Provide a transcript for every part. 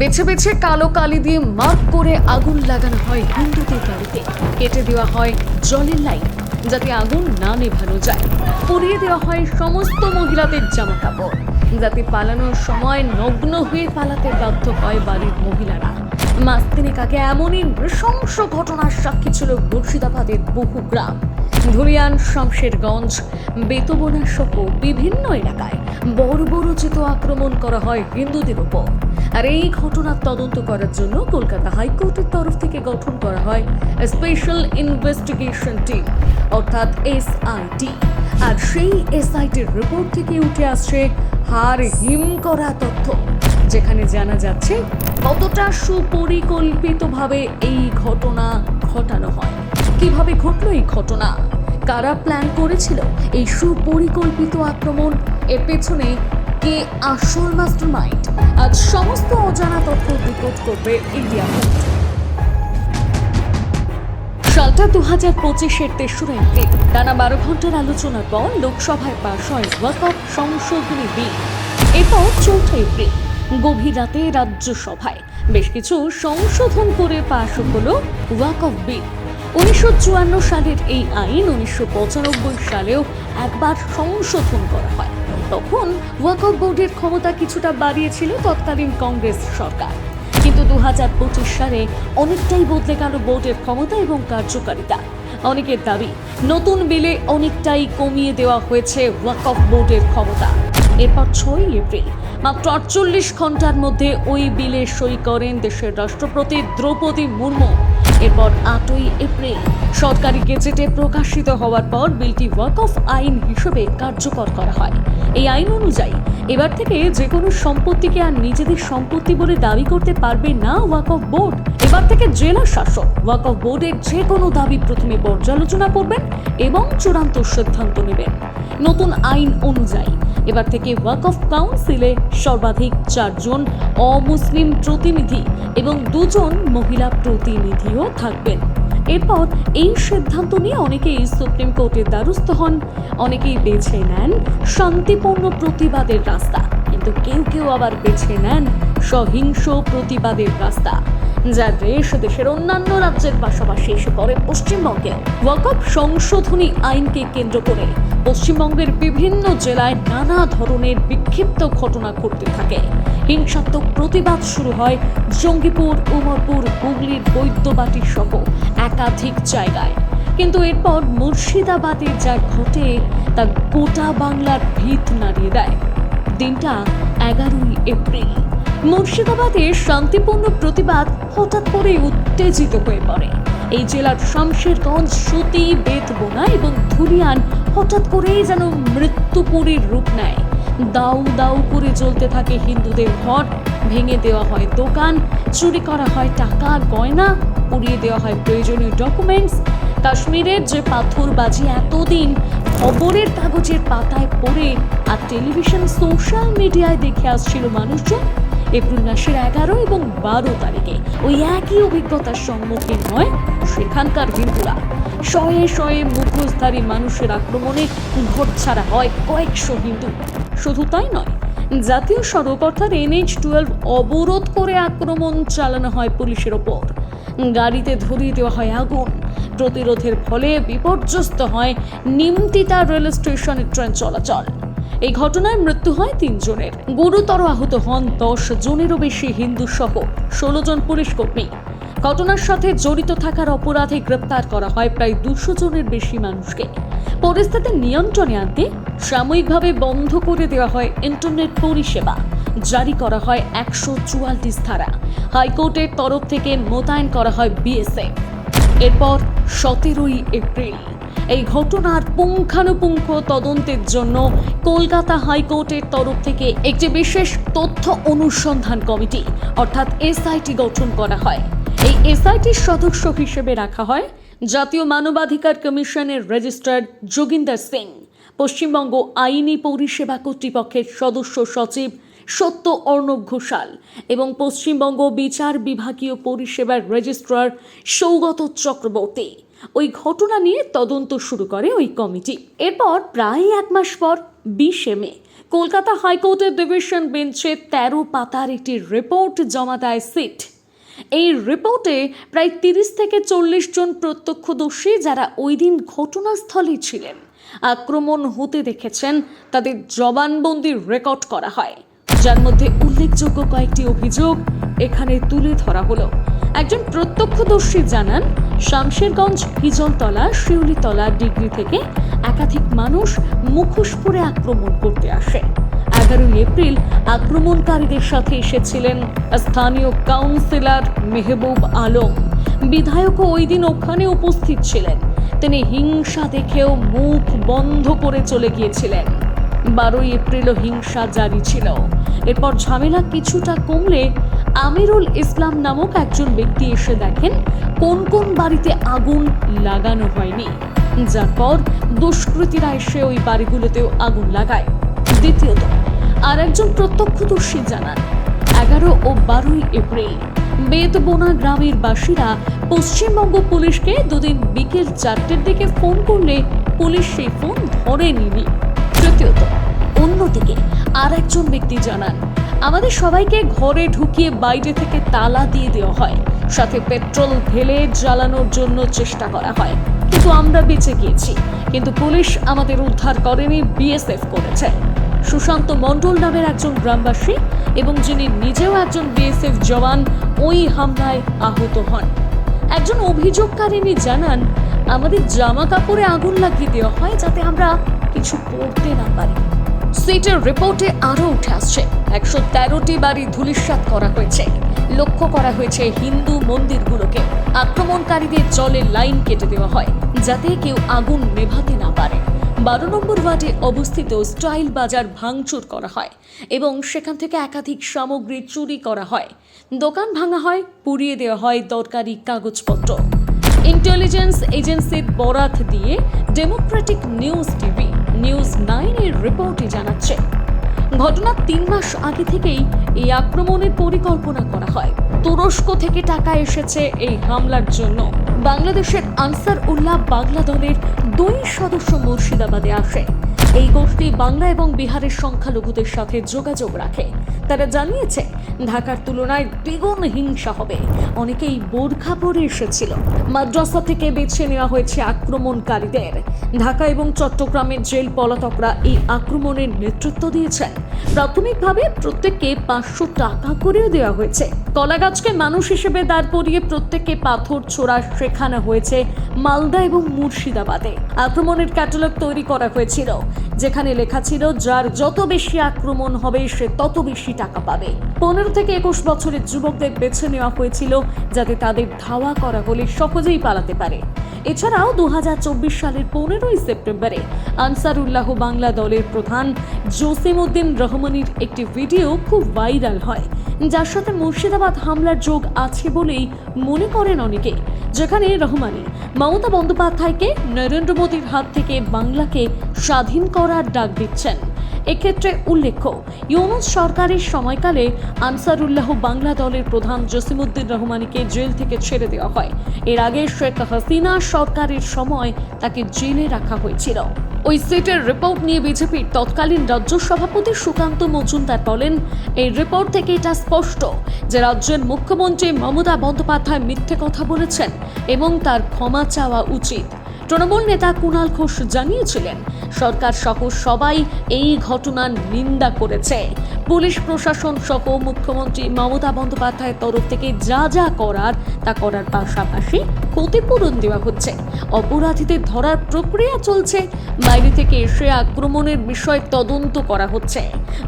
বেছে বেছে কালো কালি দিয়ে মার্ক করে আগুন লাগানো হয় হিন্দুদের বাড়িতে। কেটে দেওয়া হয় জলের লাইন, যাতে আগুন না নেভানো যায়। পুড়িয়ে দেওয়া হয় সমস্ত মহিলাদের জামা কাপড় যাতে পালানোর সময় নগ্ন হয়ে পালাতে বাধ্য হয় বাড়ির মহিলারা। মাস তিনেক আগে এমনই নৃশংস ঘটনার সাক্ষী ছিল মুর্শিদাবাদের বহু গ্রাম। ধুলিয়ান, শমশেরগঞ্জ বেতবনা সহ বিভিন্ন এলাকায় বড় বড় চিত আক্রমণ করা হয় হিন্দুদের উপর আর এই ঘটনার তদন্ত করার জন্য কলকাতা হাইকোর্টের তরফ থেকে গঠন করা হয় স্পেশাল ইনভেস্টিগেশন টিম, অর্থাৎ এসআইটি আর সেই এসআইটির রিপোর্ট থেকে উঠে আসছে হার হিম করা তথ্য, যেখানে জানা যাচ্ছে কতটা সুপরিকল্পিতভাবে এই ঘটনা ঘটানো হয়। কীভাবে ঘটলো এই ঘটনা? কারা প্ল্যান করেছিল এই সুপরিকল্পিত আক্রমণ? এর পেছনে কে আসল মাস্টার মাইন্ড আজ সমস্ত অজানা তথ্য ডিকোড করবে ইন্ডিয়া সালটা দু হাজার পঁচিশের তেসরা এপ্রিল। টানা বারো ঘণ্টার আলোচনার পর লোকসভায় পাশ হয় ওয়াকফ সংশোধনী বিল। এরপর চৌঠা এপ্রিল, গভীর রাতে রাজ্যসভায়। বেশ কিছু সংশোধন করে পাশ হলো ওয়াকফ বিল। উনিশশো চুয়ান্ন সালের এই আইন উনিশশো পঁচানব্বই সালেও একবার সংশোধন করা হয়। তখন ওয়াকফ বোর্ডের ক্ষমতা কিছুটা বাড়িয়েছিল তৎকালীন কংগ্রেস সরকার। কিন্তু দু হাজার পঁচিশ সালে অনেকটাই বদলে গেল বোর্ডের ক্ষমতা এবং কার্যকারিতা। অনেকের দাবি, নতুন বিলে অনেকটাই কমিয়ে দেওয়া হয়েছে ওয়াকফ বোর্ডের ক্ষমতা। এরপর ছয়ই এপ্রিল, মাত্র আটচল্লিশ ঘণ্টার মধ্যে ওই বিলে সই করেন দেশের রাষ্ট্রপতি দ্রৌপদী মুর্মু। এরপর আটই এপ্রিল। সরকারি গেজেটে প্রকাশিত হওয়ার পর বিলটি ওয়াকফ আইন হিসেবে কার্যকর করা হয়। এই আইন অনুযায়ী, এবার থেকে যে কোনো সম্পত্তিকে আর নিজেদের সম্পত্তি বলে দাবি করতে পারবে না ওয়াক অফ বোর্ড। এবার থেকে জেলা শাসক ওয়াক অফ বোর্ডের যে কোনো দাবি প্রথমে পর্যালোচনা করবেন এবং চূড়ান্ত সিদ্ধান্ত নেবেন। নতুন আইন অনুযায়ী এবার থেকে ওয়াকফ কাউন্সিলে সর্বাধিক চারজন অমুসলিম প্রতিনিধি এবং দুজন মহিলা প্রতিনিধিও থাকবেন। এরপর এই সিদ্ধান্ত নিয়ে অনেকেই সুপ্রিম কোর্টের দ্বারস্থ হন, অনেকেই বেছে নেন শান্তিপূর্ণ প্রতিবাদের রাস্তা। কিন্তু কেউ কেউ আবার বেছে নেন সহিংস প্রতিবাদের রাস্তা। যা দেশ, দেশের অন্যান্য রাজ্যের পাশাপাশি এসে পড়ে পশ্চিমবঙ্গে। ওয়াকফ সংশোধনী আইনকে কেন্দ্র করে পশ্চিমবঙ্গের বিভিন্ন জেলায় নানা ধরনের বিক্ষিপ্ত ঘটনা ঘটতে থাকে। হিংসাত্মক প্রতিবাদ শুরু হয় জঙ্গিপুর, উমরপুর, হুগলির বৈদ্যবাটি সহ একাধিক জায়গায়। কিন্তু এরপর মুর্শিদাবাদে যা ঘটে, তা গোটা বাংলার ভিত নাড়িয়ে দেয়। দিনটা এগারোই এপ্রিল। মুর্শিদাবাদে শান্তিপূর্ণ প্রতিবাদ হঠাৎ করে উত্তেজিত হয়ে পড়ে। এই জেলার শামশেরগঞ্জ, সুতি, বেতবোনা এবং ধুলিয়ান হঠাৎ করেই যেন মৃত্যুপুরীর রূপ নেয়। দাউ দাউ করে জ্বলতে থাকে হিন্দুদের ঘর, ভেঙে দেওয়া হয় দোকান, চুরি করা হয় টাকা গয়না, পুড়িয়ে দেওয়া হয় প্রয়োজনীয় ডকুমেন্টস কাশ্মীরের যে পাথরবাজি এতদিন খবরের কাগজের পাতায় পড়ে, আর টেলিভিশন সোশ্যাল মিডিয়ায় দেখে আসছিল মানুষজন এপ্রিল মাসের এগারো এবং বারো তারিখে ওই একই অভিজ্ঞতার সম্মুখীন হয় সেখানকার হিন্দুরা শয়ে শয়ে মুখোশধারী মানুষের আক্রমণে ঘর ছাড়া হয় কয়েকশো হিন্দু। শুধু তাই নয়, জাতীয় সড়ক অর্থাৎ এনএইচ টুয়েলভ অবরোধ করে আক্রমণ চালানো হয় পুলিশের ওপর। গাড়িতে ধরিয়ে দেওয়া হয় আগুন। প্রতিরোধের ফলে বিপর্যস্ত হয় নিমতিতা রেল স্টেশনের ট্রেন চলাচল। এই ঘটনায় মৃত্যু হয় তিনজনের। গুরুতর আহত হন দশ জনেরও বেশি হিন্দু সহ ষোলো জন পুলিশ কর্মী। ঘটনার সাথে জড়িত থাকার অপরাধে গ্রেপ্তার করা হয় প্রায় দুশো জনের বেশি মানুষকে। পরিস্থিতি নিয়ন্ত্রণে আনতে সাময়িকভাবে বন্ধ করে দেওয়া হয় ইন্টারনেট পরিষেবা। জারি করা হয় একশো চুয়াল্লিশ ধারা। হাইকোর্টের তরফ থেকে মোতায়েন করা হয় বিএসএফ। এরপর সতেরোই এপ্রিল। এই ঘটনার পুঙ্খানুপুঙ্খ তদন্তের জন্য কলকাতা হাইকোর্টের তরফ থেকে একটি বিশেষ তথ্য অনুসন্ধান কমিটি, অর্থাৎ এসআইটি গঠন করা হয়। এই এসআইটির সদস্য হিসেবে রাখা হয় জাতীয় মানবাধিকার কমিশনের রেজিস্ট্রার যোগিন্দর সিং। পশ্চিমবঙ্গ আইনি পরিষেবা কর্তৃপক্ষের সদস্য সচিব সত্য অর্ণব ঘোষাল এবং পশ্চিমবঙ্গ বিচার বিভাগীয় পরিষেবার রেজিস্ট্রার সৌগত চক্রবর্তী। ওই ঘটনা নিয়ে তদন্ত শুরু করে ওই কমিটি। এরপর প্রায় এক মাস পর, বিশে মে, কলকাতা হাইকোর্টের ডিভিশন বেঞ্চে তেরো পাতার একটি রিপোর্ট জমা দেয় সিট। এই রিপোর্টে প্রায় তিরিশ থেকে চল্লিশ জন প্রত্যক্ষদর্শী যারা ওই দিন ঘটনাস্থলে ছিলেন, আক্রমণ হতে দেখেছেন, তাদের জবানবন্দি রেকর্ড করা হয়। যার মধ্যে উল্লেখযোগ্য কয়েকটি অভিযোগ এখানে তুলে ধরা হলো। একজন প্রত্যক্ষদর্শী জানান, শামশেরগঞ্জ হিজলতলা, শিউলিতলা ডিগ্রি থেকে একাধিক মানুষ মুখোশ পরে আক্রমণ করতে আসে। এগারোই এপ্রিল আক্রমণকারীদের সাথে এসেছিলেন স্থানীয় কাউন্সিলর মেহবুব আলম। বিধায়কও ওই দিন ওখানে উপস্থিত ছিলেন। তিনি হিংসা দেখেও মুখ বন্ধ করে চলে গিয়েছিলেন। বারোই এপ্রিলও হিংসা জারি ছিল। এরপর ঝামেলা কিছুটা কমলে আমিরুল ইসলাম নামক একজন ব্যক্তি এসে দেখেন কোন কোন বাড়িতে আগুন লাগানো হয়নি। যার পর দুষ্কৃতীরা এসে ওই বাড়িগুলোতেও আগুন লাগায়। দ্বিতীয়ত আর একজন প্রত্যক্ষদর্শী জানান, এগারো ও বারোই এপ্রিল বেদবোনা গ্রামের বাসীরা পশ্চিমবঙ্গ পুলিশকে দুদিন বিকেল চারটের দিকে ফোন করলে পুলিশ সেই ফোন ধরেনি। তৃতীয়ত, অন্যদিকে আর একজন ব্যক্তি জানান আমাদের সবাইকে ঘরে ঢুকিয়ে বাইরে থেকে তালা দিয়ে দেওয়া হয়। সাথে পেট্রোল ঢেলে জ্বালানোর জন্য চেষ্টা করা হয়। কিন্তু আমরা বেঁচে গিয়েছি। কিন্তু পুলিশ আমাদের উদ্ধার করেনি, বিএসএফ করেছে। সুশান্ত মণ্ডল নামের একজন গ্রামবাসী এবং যিনি নিজেও একজন বিএসএফ জওয়ান, ওই হামলায় আহত হন। একজন অভিযোগকারিনী জানান, আমাদের জামা কাপড়ে আগুন লাগিয়ে দেওয়া হয় যাতে আমরা কিছু পড়তে না পারি। সিটের রিপোর্টে আরও উঠে আসছে। একশো তেরোটি বাড়ি ধূলিসাৎ করা হয়েছে। লক্ষ্য করা হয়েছে হিন্দু মন্দিরগুলোকে। আক্রমণকারীদের জলে লাইন কেটে দেওয়া হয়, যাতে কেউ আগুন নেভাতে না পারে। বারো নম্বর ওয়ার্ডে অবস্থিত স্টাইল বাজার ভাঙচুর করা হয় এবং সেখান থেকে একাধিক সামগ্রী চুরি করা হয়। দোকান ভাঙা হয়, পুড়িয়ে দেওয়া হয় দরকারি কাগজপত্র। ইন্টেলিজেন্স এজেন্সির বরাত দিয়ে ডেমোক্রেটিক নিউজ টিভি নিউজ নাইনের রিপোর্টে জানাচ্ছে ঘটনার তিন মাস আগে থেকেই এই আক্রমণের পরিকল্পনা করা হয়। তুরস্ক থেকে টাকা এসেছে এই হামলার জন্য। বাংলাদেশের আনসার উল্লাহ বাংলা দলের দুই সদস্য মুর্শিদাবাদে আসে। এই গোষ্ঠী বাংলা এবং বিহারের সংখ্যালঘুদের সাথে যোগাযোগ রাখে। তারা জানিয়েছে, ঢাকার তুলনায় দ্বিগুণ হিংসা হবে অনেকেই বোরখা পরে এসেছিল। মাদ্রাসা থেকে বেছে নেওয়া হয়েছে আক্রমণকারীদের। ঢাকা এবং চট্টগ্রামের জেল পলাতকরা এই আক্রমণের নেতৃত্ব দিয়েছেন। প্রাথমিকভাবে প্রত্যেককে পাঁচশো টাকা করেও দেওয়া হয়েছে। কলাগাছকে মানুষ হিসেবে দাঁড় করিয়ে প্রত্যেককে পাথর ছোড়া শেখানো হয়েছে মালদা এবং মুর্শিদাবাদে। আক্রমণের ক্যাটালগ তৈরি করা হয়েছিল। যেখানে লেখা ছিল, যার যত বেশি আক্রমণ হবে, সে তত বেশি টাকা পাবে। পনেরো থেকে একুশ বছরের যুবকদের বেছে নেওয়া হয়েছিল, যাতে তাদের ধাওয়া করা হলে সহজেই পালাতে পারে। এছাড়াও দু হাজার চব্বিশ সালের পনেরোই সেপ্টেম্বরে আনসারুল্লাহ বাংলা দলের প্রধান জসিমউদ্দিন রহমানির একটি ভিডিও খুব ভাইরাল হয়। যার সাথে মুর্শিদাবাদ হামলার যোগ আছে বলেই মনে করেন অনেকে, যেখানে রহমানি, মমতা বন্দ্যোপাধ্যায়কে নরেন্দ্র মোদীর হাত থেকে বাংলাকে স্বাধীন করার ডাক দিচ্ছেন। এক্ষেত্রে উল্লেখ্য, ইউনুস সরকারের সময়কালে আনসারুল্লাহ বাংলা দলের প্রধান জসিমুদ্দিন রহমানিকে জেল থেকে ছেড়ে দেওয়া হয়। এর আগে শেখ হাসিনা সরকারের সময় তাকে জেলে রাখা হয়েছিল। ওই সিটের রিপোর্ট নিয়ে বিজেপির তৎকালীন রাজ্য সভাপতি সুকান্ত মজুমদার বলেন, এই রিপোর্ট থেকে এটা স্পষ্ট যে রাজ্যের মুখ্যমন্ত্রী মমতা বন্দ্যোপাধ্যায় মিথ্যে কথা বলেছেন এবং তার ক্ষমা চাওয়া উচিত। তৃণমূল নেতা কুণাল ঘোষ জানিয়েছিলেন, সরকার সহ সবাই এই ঘটনার নিন্দা করেছে। পুলিশ প্রশাসন সহ মুখ্যমন্ত্রী মমতা বন্দ্যোপাধ্যায়ের তরফ থেকে যা যা করার, তা করার পাশাপাশি ক্ষতিপূরণ দেওয়া হচ্ছে। অপরাধীদের ধরার প্রক্রিয়া চলছে। বাইরে থেকে এসে আক্রমণের বিষয় তদন্ত করা হচ্ছে।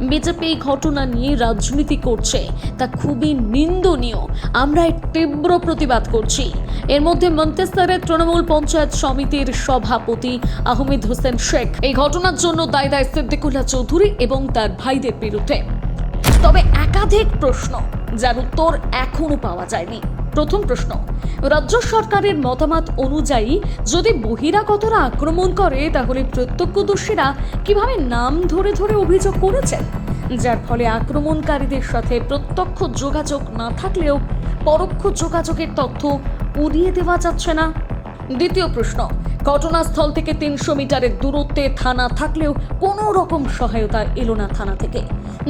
বিজেপি এই ঘটনা নিয়ে রাজনীতি করছে। তা খুবই নিন্দনীয়। আমরা এর তীব্র প্রতিবাদ করছি। এর মধ্যে মন্তেশ্বরের তৃণমূল পঞ্চায়েত সমিতির সভাপতি আহমেদ হোসেন শেখ। এই ঘটনার জন্য দায় দায় সিদ্দিকুল্লাহ চৌধুরী এবং তার ভাইদের বিরুদ্ধে। তবে একাধিক প্রশ্ন, যার উত্তর এখনও পাওয়া যায়নি। প্রথম প্রশ্ন, রাজ্য সরকারের মতামত অনুযায়ী যদি বহিরাগতরা আক্রমণ করে, তাহলে প্রত্যক্ষদর্শীরা কীভাবে নাম ধরে ধরে অভিযোগ করেছেন? যার ফলে আক্রমণকারীদের সাথে প্রত্যক্ষ যোগাযোগ না থাকলেও পরোক্ষ যোগাযোগের তথ্য উড়িয়ে দেওয়া যাচ্ছে না। দ্বিতীয় প্রশ্ন, ঘটনাস্থল থেকে তিনশো মিটারের দূরত্বে থানা থাকলেও কোনো রকম সহায়তা এলো না থানা থেকে।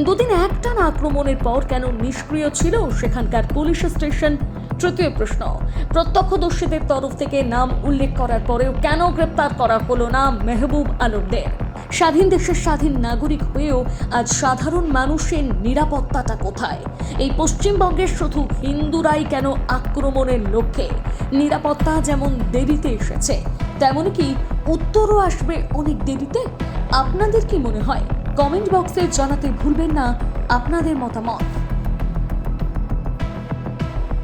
দুদিন একটানা আক্রমণের পর কেন নিষ্ক্রিয় ছিল সেখানকার পুলিশ স্টেশন তৃতীয় প্রশ্ন, প্রত্যক্ষদর্শীদের তরফ থেকে নাম উল্লেখ করার পরেও কেন গ্রেপ্তার করা হলো না মেহবুব আলমদের? স্বাধীন দেশের স্বাধীন নাগরিক হয়েও আজ সাধারণ মানুষের নিরাপত্তাটা কোথায়? এই পশ্চিমবঙ্গের শুধু হিন্দুরাই কেন আক্রমণের লক্ষ্যে? নিরাপত্তা যেমন দেরিতে এসেছে তেমনই কি উত্তরও আসবে অনেক দেরিতে? আপনাদের কি মনে হয়? কমেন্ট বক্সে জানাতে ভুলবেন না আপনাদের মতামত।